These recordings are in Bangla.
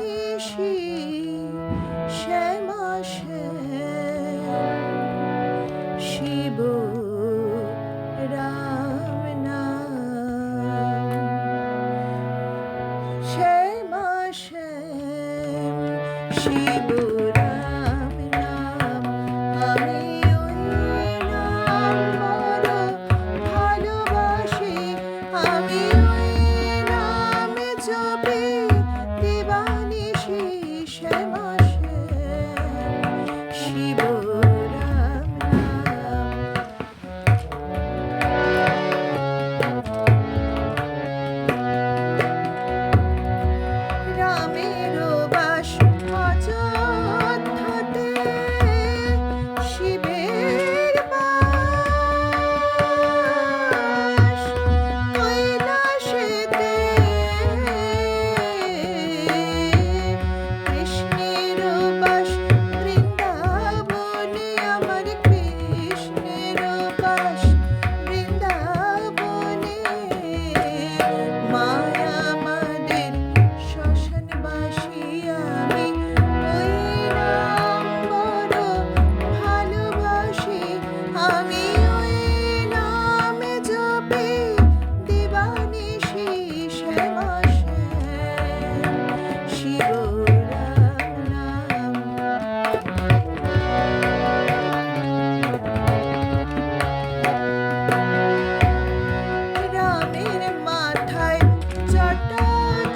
নিশি শিব রাম নাম। শ্যামা শ্যাম শিব রাম নাম। আমি ভালোবাসি। আমি জপে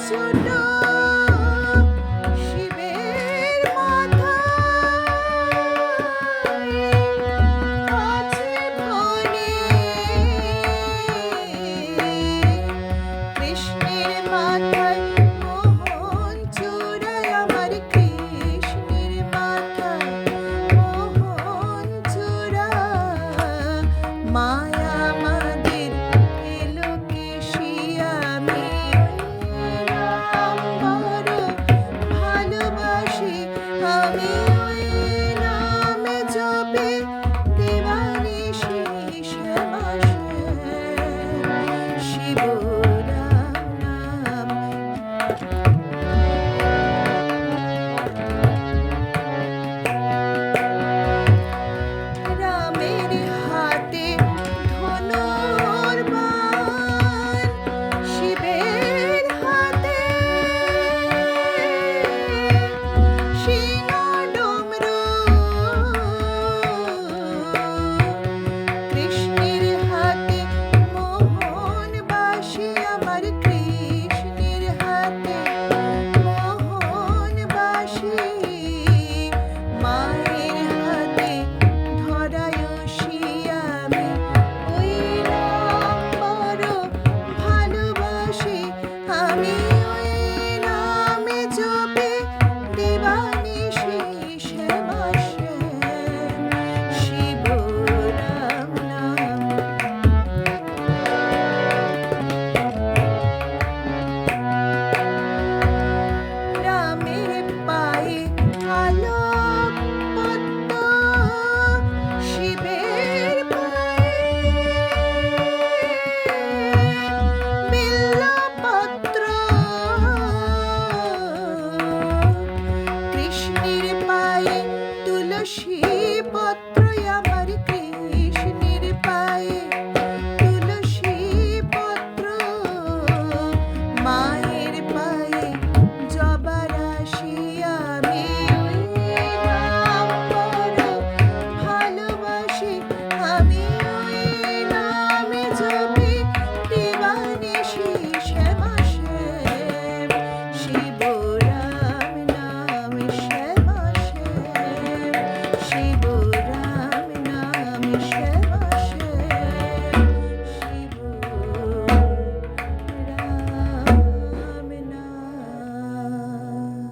should